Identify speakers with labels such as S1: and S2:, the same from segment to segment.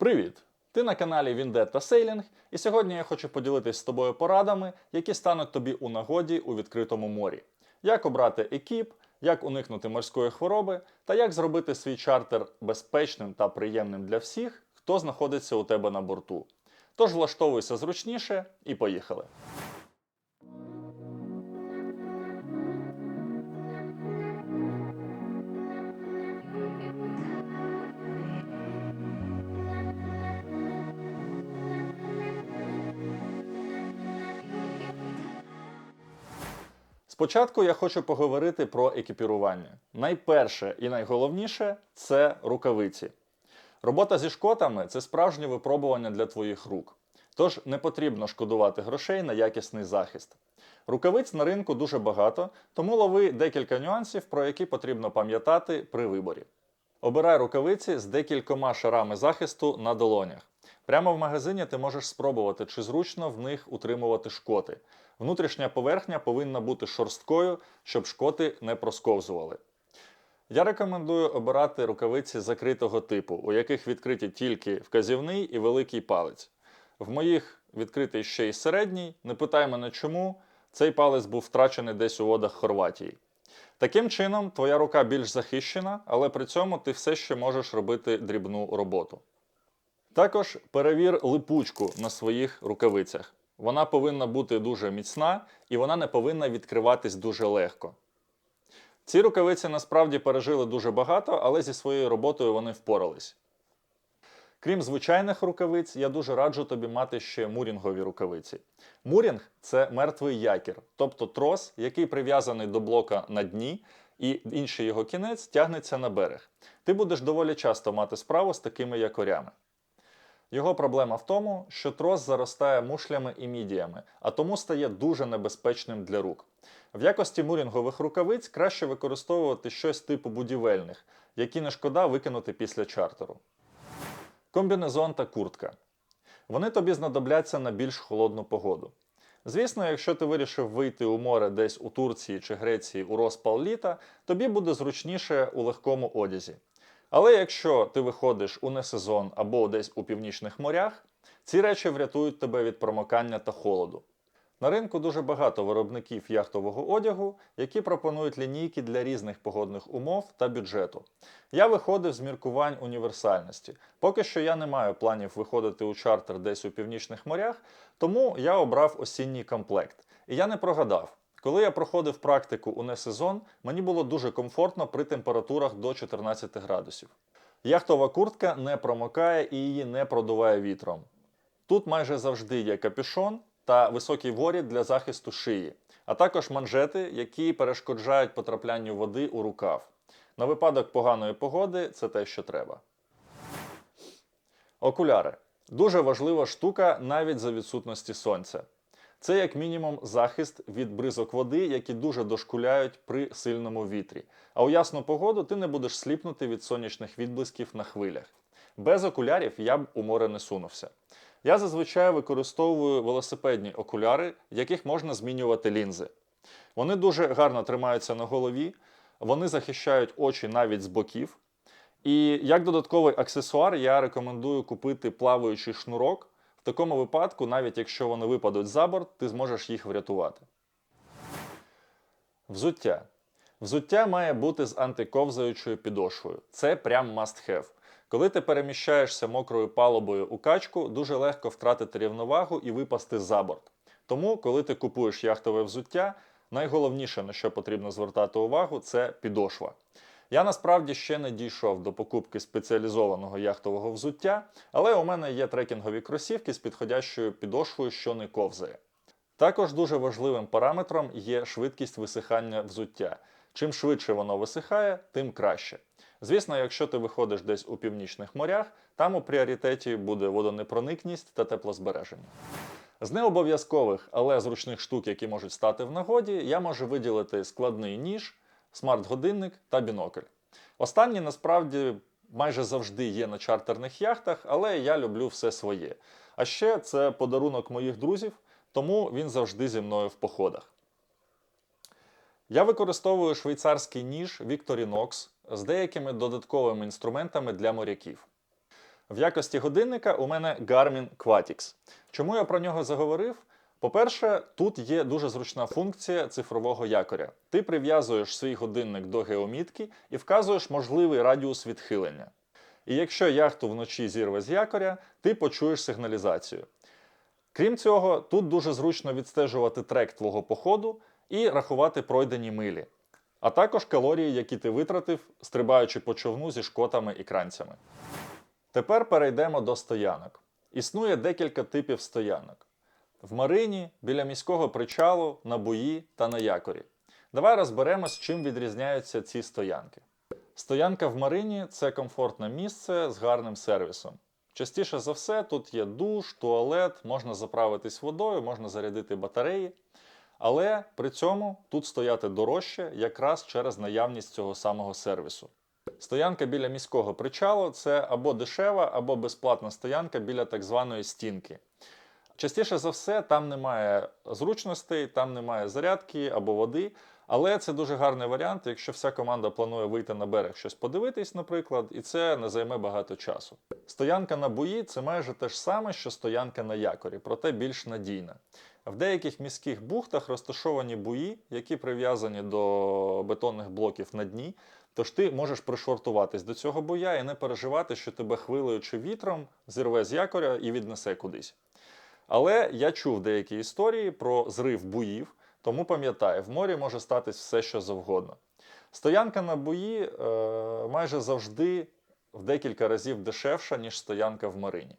S1: Привіт! Ти на каналі Віндетта Сейлінг, і сьогодні я хочу поділитись з тобою порадами, які стануть тобі у нагоді у відкритому морі. Як обрати екіп, як уникнути морської хвороби та як зробити свій чартер безпечним та приємним для всіх, хто знаходиться у тебе на борту. Тож влаштовуйся зручніше і поїхали. Спочатку я хочу поговорити про екіпірування. Найперше і найголовніше це рукавиці. Робота зі шкотами це справжнє випробування для твоїх рук. Тож не потрібно шкодувати грошей на якісний захист. Рукавиць на ринку дуже багато, тому лови декілька нюансів, про які потрібно пам'ятати при виборі. Обирай рукавиці з декількома шарами захисту на долонях. Прямо в магазині ти можеш спробувати, чи зручно в них утримувати шкоти. Внутрішня поверхня повинна бути шорсткою, щоб шкоти не просковзували. Я рекомендую обирати рукавиці закритого типу, у яких відкриті тільки вказівний і великий палець. В моїх відкритий ще й середній. Не питай мене чому. Цей палець був втрачений десь у водах Хорватії. Таким чином, твоя рука більш захищена, але при цьому ти все ще можеш робити дрібну роботу. Також перевір липучку на своїх рукавицях. Вона повинна бути дуже міцна і вона не повинна відкриватись дуже легко. Ці рукавиці насправді пережили дуже багато, але зі своєю роботою вони впорались. Крім звичайних рукавиць, я дуже раджу тобі мати ще мурінгові рукавиці. Мурінг це мертвий якір, тобто трос, який прив'язаний до блока на дні, і інший його кінець тягнеться на берег. Ти будеш доволі часто мати справу з такими якорями. Його проблема в тому, що трос заростає мушлями і мідіями, а тому стає дуже небезпечним для рук. В якості мурінгових рукавиць краще використовувати щось типу будівельних, які не шкода викинути після чартеру. Комбінезон та куртка. Вони тобі знадобляться на більш холодну погоду. Звісно, якщо ти вирішив вийти у море десь у Турції чи Греції у розпал літа, тобі буде зручніше у легкому одязі. Але якщо ти виходиш у несезон або десь у північних морях, ці речі врятують тебе від промокання та холоду. На ринку дуже багато виробників яхтового одягу, які пропонують лінійки для різних погодних умов та бюджету. Я виходив з міркувань універсальності. Поки що я не маю планів виходити у чартер десь у північних морях, тому я обрав осінній комплект. І я не прогадав. Коли я проходив практику у несезон, мені було дуже комфортно при температурах до 14 градусів. Яхтова куртка не промокає і її не продуває вітром. Тут майже завжди є капюшон та високий воріт для захисту шиї, а також манжети, які перешкоджають потраплянню води у рукав. На випадок поганої погоди це те, що треба. Окуляри. Дуже важлива штука навіть за відсутності сонця. Це як мінімум захист від бризок води, які дуже дошкуляють при сильному вітрі. А у ясну погоду ти не будеш сліпнути від сонячних відблисків на хвилях. Без окулярів я б у море не сунувся. Я зазвичай використовую велосипедні окуляри, в яких можна змінювати лінзи. Вони дуже гарно тримаються на голові, вони захищають очі навіть з боків. І як додатковий аксесуар я рекомендую купити плаваючий шнурок. Такому випадку, навіть якщо вони випадуть за борт, ти зможеш їх врятувати. Взуття. Взуття має бути з антиковзаючою підошвою. Це прям must have. Коли ти переміщаєшся мокрою палубою у качку, дуже легко втратити рівновагу і випасти за борт. Тому, коли ти купуєш яхтове взуття, найголовніше, на що потрібно звертати увагу, це підошва. Я насправді ще не дійшов до покупки спеціалізованого яхтового взуття, але у мене є трекінгові кросівки з підходящою підошвою, що не ковзає. Також дуже важливим параметром є швидкість висихання взуття. Чим швидше воно висихає, тим краще. Звісно, якщо ти виходиш десь у північних морях, там у пріоритеті буде водонепроникність та теплозбереження. З необов'язкових, але зручних штук, які можуть стати в нагоді, я можу виділити складний ніж, смарт-годинник та бінокль. Останні насправді майже завжди є на чартерних яхтах, але я люблю все своє. А ще це подарунок моїх друзів, тому він завжди зі мною в походах. Я використовую швейцарський ніж Victorinox з деякими додатковими інструментами для моряків. В якості годинника у мене Garmin Quatix. Чому я про нього заговорив? По-перше, тут є дуже зручна функція цифрового якоря. Ти прив'язуєш свій годинник до геомітки і вказуєш можливий радіус відхилення. І якщо яхту вночі зірве з якоря, ти почуєш сигналізацію. Крім цього, тут дуже зручно відстежувати трек твого походу і рахувати пройдені милі, а також калорії, які ти витратив, стрибаючи по човну зі шкотами і кранцями. Тепер перейдемо до стоянок. Існує декілька типів стоянок: в Марині, біля міського причалу, на буї та на якорі. Давай розберемось, чим відрізняються ці стоянки. Стоянка в Марині це комфортне місце з гарним сервісом. Частіше за все, тут є душ, туалет, можна заправитись водою, можна зарядити батареї. Але при цьому тут стояти дорожче якраз через наявність цього самого сервісу. Стоянка біля міського причалу це або дешева, або безплатна стоянка біля так званої стінки. Частіше за все, там немає зручностей, там немає зарядки або води. Але це дуже гарний варіант, якщо вся команда планує вийти на берег щось подивитись, наприклад, і це не займе багато часу. Стоянка на буї це майже те ж саме, що стоянка на якорі, проте більш надійна. В деяких міських бухтах розташовані буї, які прив'язані до бетонних блоків на дні. Тож ти можеш пришвартуватись до цього буя і не переживати, що тебе хвилею чи вітром зірве з якоря і віднесе кудись. Але я чув деякі історії про зрив буїв, тому пам'ятаю, в морі може статись все, що завгодно. Стоянка на буї е, майже завжди в декілька разів дешевша, ніж стоянка в Марині.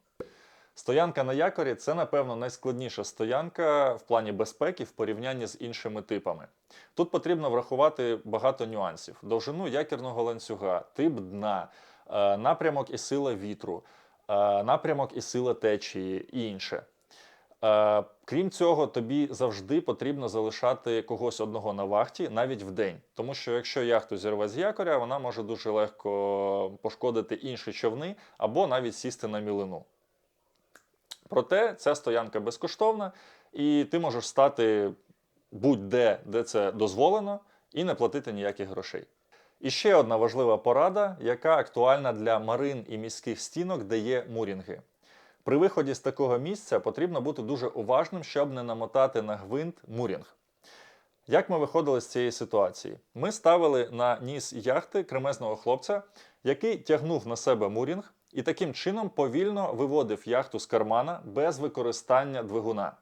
S1: Стоянка на якорі це, напевно, найскладніша стоянка в плані безпеки в порівнянні з іншими типами. Тут потрібно врахувати багато нюансів: довжину якірного ланцюга, тип дна, е, напрямок і сила вітру, е, напрямок і сила течії і інше. Е, Крім цього, тобі завжди потрібно залишати когось одного на вахті навіть в день. Тому що якщо яхту зірве з якоря, вона може дуже легко пошкодити інші човни або навіть сісти на мілину. Проте ця стоянка безкоштовна, і ти можеш стати будь-де, де це дозволено, і не платити ніяких грошей. І ще одна важлива порада, яка актуальна для марин і міських стінок, де є мурінги. При виході з такого місця потрібно бути дуже уважним, щоб не намотати на гвинт мурінг. Як ми виходили з цієї ситуації? Ми ставили на ніс яхти кремезного хлопця, який тягнув на себе мурінг і таким чином повільно виводив яхту з кармана без використання двигуна.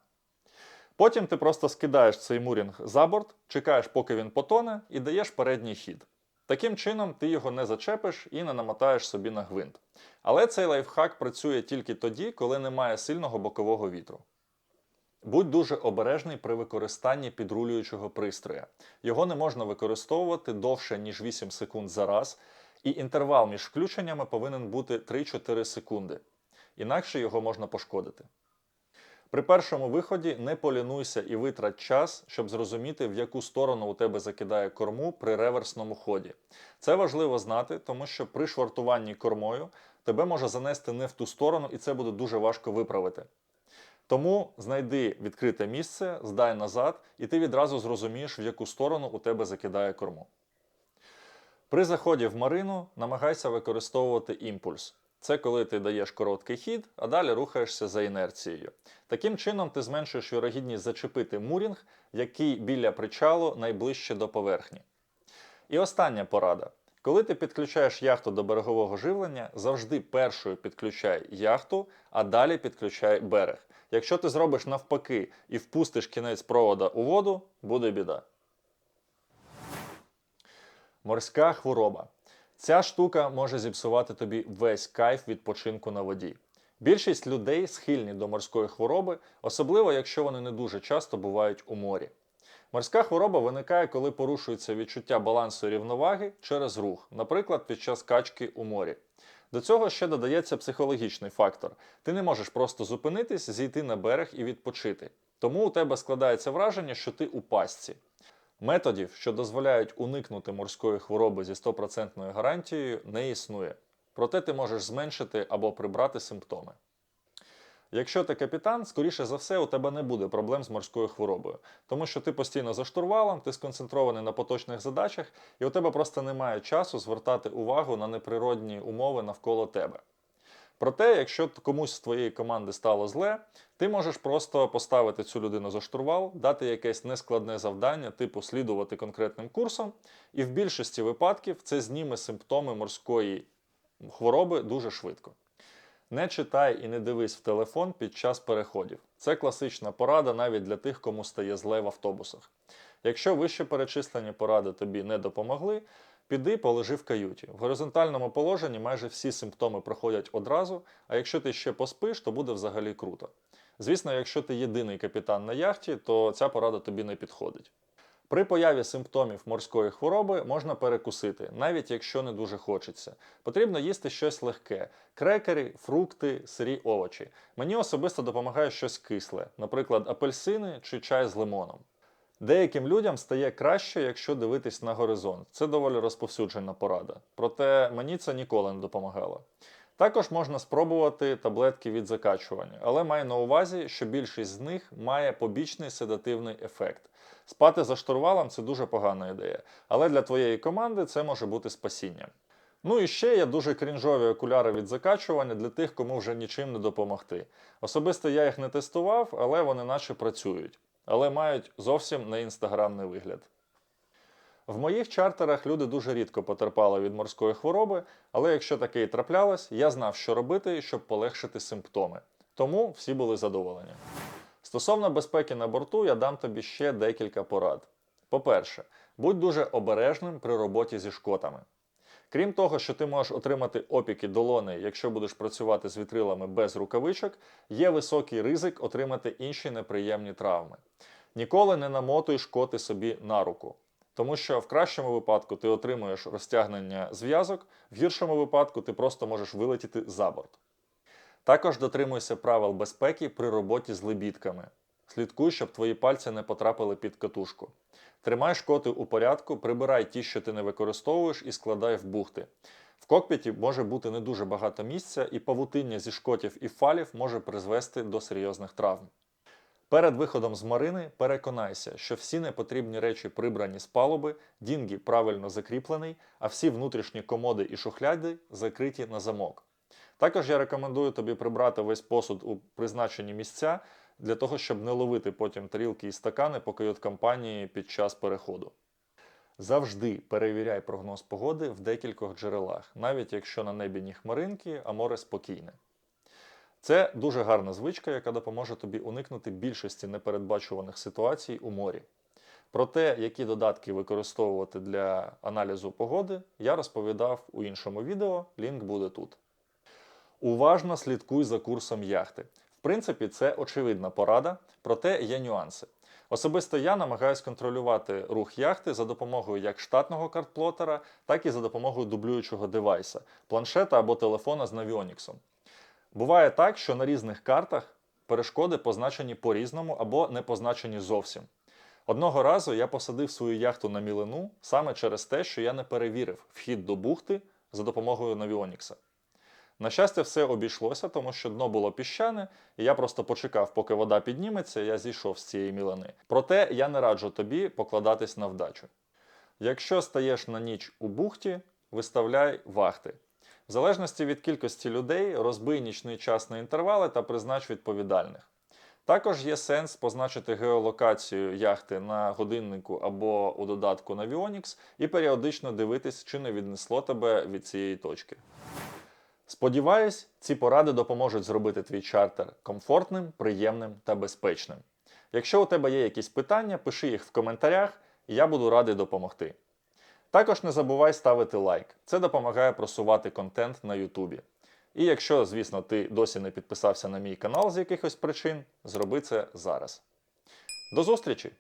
S1: Потім ти просто скидаєш цей мурінг за борт, чекаєш, поки він потоне, і даєш передній хід. Таким чином, ти його не зачепиш і не намотаєш собі на гвинт. Але цей лайфхак працює тільки тоді, коли немає сильного бокового вітру. Будь дуже обережний при використанні підрулюючого пристроя. Його не можна використовувати довше, ніж 8 секунд за раз, і інтервал між включеннями повинен бути 3-4 секунди. Інакше його можна пошкодити. При першому виході не полінуйся і витрать час, щоб зрозуміти, в яку сторону у тебе закидає корму при реверсному ході. Це важливо знати, тому що при швартуванні кормою тебе може занести не в ту сторону, і це буде дуже важко виправити. Тому знайди відкрите місце, здай назад, і ти відразу зрозумієш, в яку сторону у тебе закидає корму. При заході в марину намагайся використовувати імпульс. Це коли ти даєш короткий хід, а далі рухаєшся за інерцією. Таким чином ти зменшуєш вірогідність зачепити мурінг, який біля причалу найближче до поверхні. І остання порада. Коли ти підключаєш яхту до берегового живлення, завжди першою підключай яхту, а далі підключай берег. Якщо ти зробиш навпаки і впустиш кінець провода у воду, буде біда. Морська хвороба. Ця штука може зіпсувати тобі весь кайф відпочинку на воді. Більшість людей схильні до морської хвороби, особливо якщо вони не дуже часто бувають у морі. Морська хвороба виникає, коли порушується відчуття балансу рівноваги через рух, наприклад, під час качки у морі. До цього ще додається психологічний фактор. Ти не можеш просто зупинитись, зійти на берег і відпочити. Тому у тебе складається враження, що ти у пастці. Методів, що дозволяють уникнути морської хвороби зі 100% гарантією, не існує. Проте ти можеш зменшити або прибрати симптоми. Якщо ти капітан, скоріше за все, у тебе не буде проблем з морською хворобою, тому що ти постійно за штурвалом, ти сконцентрований на поточних задачах, і у тебе просто немає часу звертати увагу на неприродні умови навколо тебе. Проте, якщо комусь з твоєї команди стало зле, ти можеш просто поставити цю людину за штурвал, дати якесь нескладне завдання, типу слідувати конкретним курсом, і в більшості випадків це зніме симптоми морської хвороби дуже швидко. Не читай і не дивись в телефон під час переходів. Це класична порада навіть для тих, кому стає зле в автобусах. Якщо вище перечислені поради тобі не допомогли, піди полежи в каюті. В горизонтальному положенні майже всі симптоми проходять одразу, а якщо ти ще поспиш, то буде взагалі круто. Звісно, якщо ти єдиний капітан на яхті, то ця порада тобі не підходить. При появі симптомів морської хвороби можна перекусити, навіть якщо не дуже хочеться. Потрібно їсти щось легке: крекери, фрукти, сирі овочі. Мені особисто допомагає щось кисле, наприклад, апельсини чи чай з лимоном. Деяким людям стає краще, якщо дивитись на горизонт. Це доволі розповсюджена порада. Проте мені це ніколи не допомагало. Також можна спробувати таблетки від закачування, але май на увазі, що більшість з них має побічний седативний ефект. Спати за штурвалом це дуже погана ідея, але для твоєї команди це може бути спасінням. Ну і ще є дуже крінжові окуляри від закачування для тих, кому вже нічим не допомогти. Особисто я їх не тестував, але вони наче працюють, але мають зовсім не інстаграмний вигляд. В моїх чартерах люди дуже рідко потерпали від морської хвороби, але якщо таке і траплялось, я знав, що робити, щоб полегшити симптоми. Тому всі були задоволені. Стосовно безпеки на борту, я дам тобі ще декілька порад. По-перше, будь дуже обережним при роботі зі шкотами. Крім того, що ти можеш отримати опіки долони, якщо будеш працювати з вітрилами без рукавичок, є високий ризик отримати інші неприємні травми. Ніколи не намотуй шкоти собі на руку. Тому що в кращому випадку ти отримуєш розтягнення зв'язок, в гіршому випадку ти просто можеш вилетіти за борт. Також дотримуйся правил безпеки при роботі з лебідками. Слідкуй, щоб твої пальці не потрапили під катушку. Тримай шкоти у порядку, прибирай ті, що ти не використовуєш, і складай в бухти. В кокпіті може бути не дуже багато місця, і павутиння зі шкотів і фалів може призвести до серйозних травм. Перед виходом з марини переконайся, що всі непотрібні речі прибрані з палуби, дінгі правильно закріплений, а всі внутрішні комоди і шухляди закриті на замок. Також я рекомендую тобі прибрати весь посуд у призначені місця для того, щоб не ловити потім тарілки і стакани по кают-компанії під час переходу. Завжди перевіряй прогноз погоди в декількох джерелах, навіть якщо на небі ні хмаринки, а море спокійне. Це дуже гарна звичка, яка допоможе тобі уникнути більшості непередбачуваних ситуацій у морі. Про те, які додатки використовувати для аналізу погоди, я розповідав у іншому відео, лінк буде тут. Уважно слідкуй за курсом яхти. В принципі, це очевидна порада, проте є нюанси. Особисто я намагаюся контролювати рух яхти за допомогою як штатного картплотера, так і за допомогою дублюючого девайса, планшета або телефона з Navionics. Буває так, що на різних картах перешкоди позначені по-різному або не позначені зовсім. Одного разу я посадив свою яхту на мілину саме через те, що я не перевірив вхід до бухти за допомогою Navionics. На щастя, все обійшлося, тому що дно було піщане, і я просто почекав, поки вода підніметься, я зійшов з цієї мілини. Проте я не раджу тобі покладатись на вдачу. Якщо стаєш на ніч у бухті, виставляй вахти. В залежності від кількості людей розбий нічний час на інтервали та признач відповідальних. Також є сенс позначити геолокацію яхти на годиннику або у додатку на Navionics і періодично дивитись, чи не віднесло тебе від цієї точки. Сподіваюсь, ці поради допоможуть зробити твій чартер комфортним, приємним та безпечним. Якщо у тебе є якісь питання, пиши їх в коментарях, і я буду радий допомогти. Також не забувай ставити лайк, це допомагає просувати контент на Ютубі. І якщо, звісно, ти досі не підписався на мій канал з якихось причин, зроби це зараз. До зустрічі!